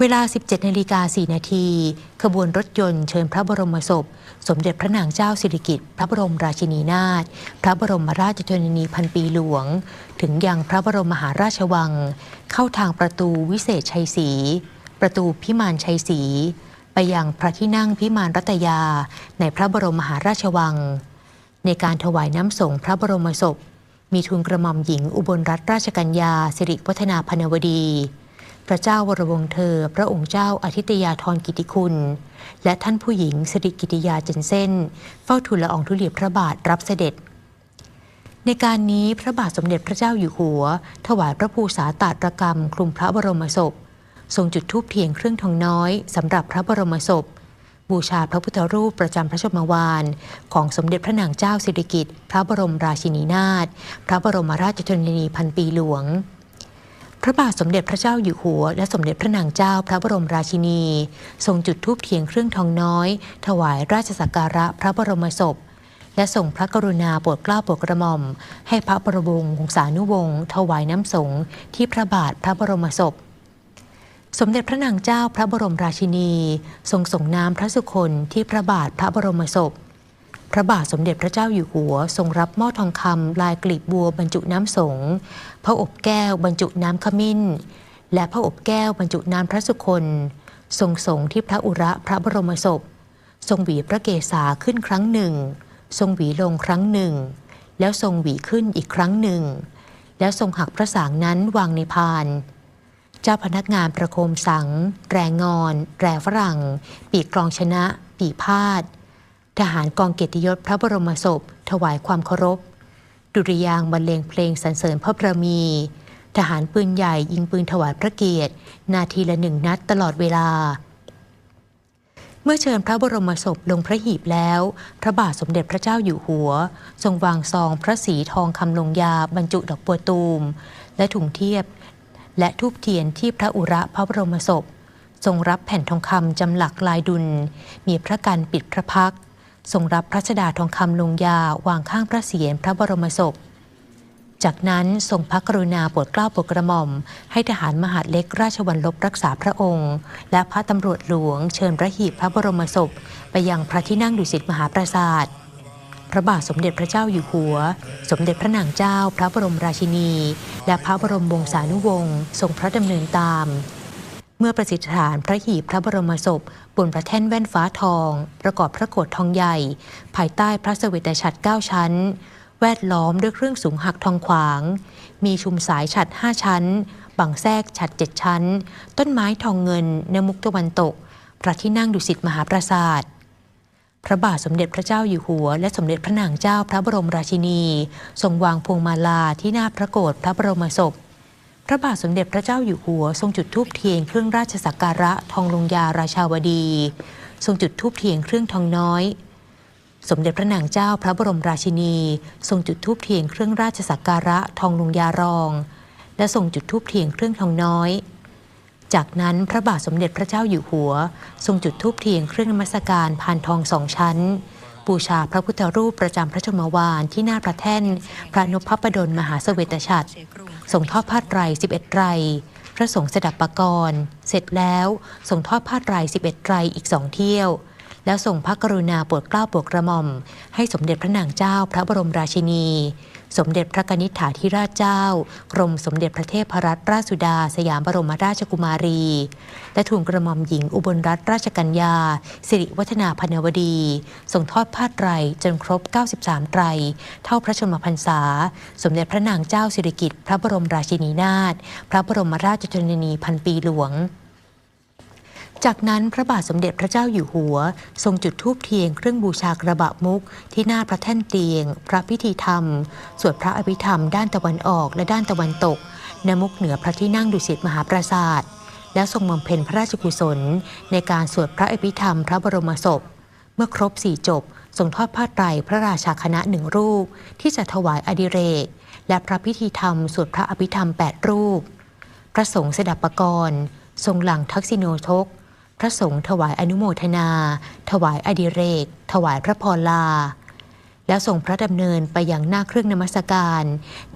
เวลา 17นาฬิกา4นาที ขบวนรถยนต์เชิญพระบรมศพ สมเด็จพระนางเจ้าสิริกิติ์พระบรมราชินีนาถพระบรมราชชนนีพันปีหลวง ถึงยังพระบรมมหาราชวัง เข้าทางประตูวิเศษชัยศรีประตูพิมานชัยศรีไปยังพระที่นั่งพิมานรัตยา ในพระบรมมหาราชวัง ในการถวายน้ำส่งพระบรมศพ มีทุนกระหม่อมหญิงอุบลรัตนราชกัญญาสิริวัฒนาพนวดี พระเจ้าวรวงเธอ พระองค์เจ้าอาทิตยาธรกิติคุณ และท่านผู้หญิงสิริกิติยาเจนเส้นเฝ้าทูลละอองธุลีพระบาทรับเสด็จ ในการนี้พระบาทสมเด็จพระเจ้าอยู่หัว ถวายพระภูษาตาตรกรรมคลุมพระบรมศพ ทรงจุดธูปเทียนเครื่องทองน้อยสำหรับพระบรมศพ บูชาพระพุทธรูปประจำพระชนมวานของสมเด็จพระนางเจ้าสิริกิติ์พระบรมราชินีนาถพระบรมราชชนนีพันปีหลวง พระบาทสมเด็จพระเจ้าอยู่หัว และสมเด็จพระนางเจ้าพระบรมราชินี ทรงจุดธูปเทียนเครื่องทองน้อย ถวายราชสักการะพระบรมศพ และส่งพระกรุณาโปรดเกล้าโปรดกระหม่อม ให้พระบรมวงศานุวงศ์ถวายน้ำสงฆ์ที่พระบาทพระบรมศพสมเด็จพระนางเจ้าพระบรมราชินี ทรงส่งน้ำพระสุคนที่พระบาทพระบรมศพ พระบาทสมเด็จพระเจ้าอยู่หัว ทรงรับหม้อทองคำลายกลีบบัวบรรจุน้ำสงฆ์พระอบแก้วบรรจุน้ำขมิ้น และพระอบแก้วบรรจุน้ำพระสุคน ทรงสงที่พระอุระพระบรมศพ ทรงหวีพระเกศาขึ้นครั้งหนึ่ง ทรงหวีลงครั้งหนึ่ง แล้วทรงหวีขึ้นอีกครั้งหนึ่ง แล้วทรงหักพระสางนั้นวางในพานเจ้าพนักงานประโคมสัง แรงงอน แรฝรั่ง ปีกกลองชนะ ปีพาด ทหารกองเกียรติยศพระบรมศพ ถวายความเคารพ ดุริยางบรรเลงเพลงสรรเสริญพระบรมี ทหารปืนใหญ่ยิงปืนถวายพระเกียรติ นาทีละหนึ่งนัดตลอดเวลา เมื่อเชิญพระบรมศพลงพระหีบแล้ว พระบาทสมเด็จพระเจ้าอยู่หัว ทรงวางซองพระศรีทองคำลงยาบรรจุดอกบัวตูม และถุงเทียบ และทูบเทียนที่พระอุระพระบรมศพทรงรับแผ่นทองคำจำหลักลายดุล มีพระกันปิดพระพัก ทรงรับพระชดาทองคำลงยาวางข้างพระเศียรพระบรมศพ จากนั้นทรงพระกรุณาโปรดเกล้าโปรดกระหม่อม ให้ทหารมหาดเล็กราชวัลลบรักษาพระองค์ และพระตำรวจหลวงเชิญพระหีบพระบรมศพ ไปยังพระที่นั่งดุสิตมหาปราสาทพระบาทสมเด็จพระเจ้าอยู่หัว สมเด็จพระนางเจ้า พระบรมราชินี และพระบรมวงศานุวงศ์ทรงพระดำเนินตาม เมื่อประสิทธิฐานพระหีบพระบรมศพ บนพระแท่นแว่นฟ้าทอง ประกอบพระโกฐทองใหญ่ ภายใต้พระเสวตฉัตรเก้าชั้น แวดล้อมด้วยเครื่องสูงหักทองขวาง มีชุมสายฉัตรห้าชั้น บังแทรกฉัตรเจ็ดชั้น ต้นไม้ทองเงินในมุกตะวันตก พระที่นั่งดุสิตมหาปราสาทพระบาทสมเด็จพระเจ้าอยู่หัว และสมเด็จพระนางเจ้าพระบรมราชินี ทรงวางพวงมาลาที่หน้าพระโกรธพระบรมศพ พระบาทสมเด็จพระเจ้าอยู่หัว ทรงจุดธูปเทียนเครื่องราชสักการะทองลงยาราชาวดี ทรงจุดธูปเทียนเครื่องทองน้อย สมเด็จพระนางเจ้าพระบรมราชินี ทรงจุดธูปเทียนเครื่องราชสักการะทองลงยารอง และทรงจุดธูปเทียนเครื่องทองน้อย จากนั้นพระบาทสมเด็จพระเจ้าอยู่หัว ทรงจุดธูปเทียนเครื่องนมัสการพานทองสองชั้นบูชาพระพุทธรูปประจำพระชนมวานที่หน้าพระแท่น พระนพพดลมหาเสวตฉัตร ส่งทอดผ้าไตร 11 ไตร พระสงฆ์สดับปกรณ์ เสร็จแล้วส่งทอดผ้าไตร 11 ไตรอีกสองเที่ยว แล้วส่งพระกรุณาโปรดเกล้าโปรดกระหม่อม ให้สมเด็จพระนางเจ้าพระบรมราชินี สมเด็จพระนิษฐาธิราชเจ้า กรมสมเด็จพระเทพรัตนราชสุดา สยามบรมราชกุมารี และทูลกระหม่อมหญิงอุบลรัตนราชกัญญา สิริวัฒนาพนวดีส่งทอดผ้าไตรจนครบ 93 ไตร เท่าพระชนมพรรษา สมเด็จพระนางเจ้าสิริกิติ์พระบรมราชินีนาถพระบรมราชชนนีพันปีหลวง จากนั้นพระบาทสมเด็จพระเจ้าอยู่หัว ทรงจุดธูปเทียนเครื่องบูชากระบะมุก ที่หน้าพระแท่นเตียง พระพิธีธรรม สวดพระอภิธรรมด้านตะวันออกและด้านตะวันตกณมุกเหนือพระที่นั่งดุสิตมหาปราสาท แล้วทรงบำเพ็ญพระราชกุศล ในการสวดพระอภิธรรมพระบรมศพ เมื่อครบสี่จบทรงทอดผ้าไตรพระราชาคณะหนึ่งรูป ที่จะถวายอดิเรก และพระพิธีธรรมสวดพระอภิธรรมแปดรูป พระสงฆ์สดับปกรณ์ ทรงหลังทักษิโนทก พระสงฆ์ถวายอนุโมทนา ถวายอดิเรก ถวายพระพรลา แล้วส่งพระดำเนินไปยังหน้าเครื่องนมัสการ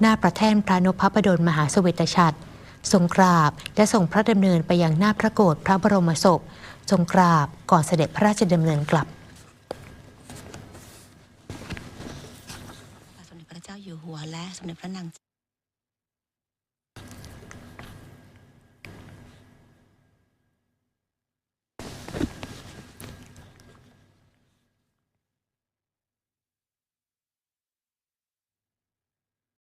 หน้าประแท่นพระนพพระดลมหาเสวตฉัตรทรงกราบและทรงพระดำเนินไปยังหน้าพระโกรธพระบรมศพทรงกราบก่อนเสด็จพระราชดำเนินกลับสมเด็จพระเจ้าอยู่หัวและสมเด็จพระนาง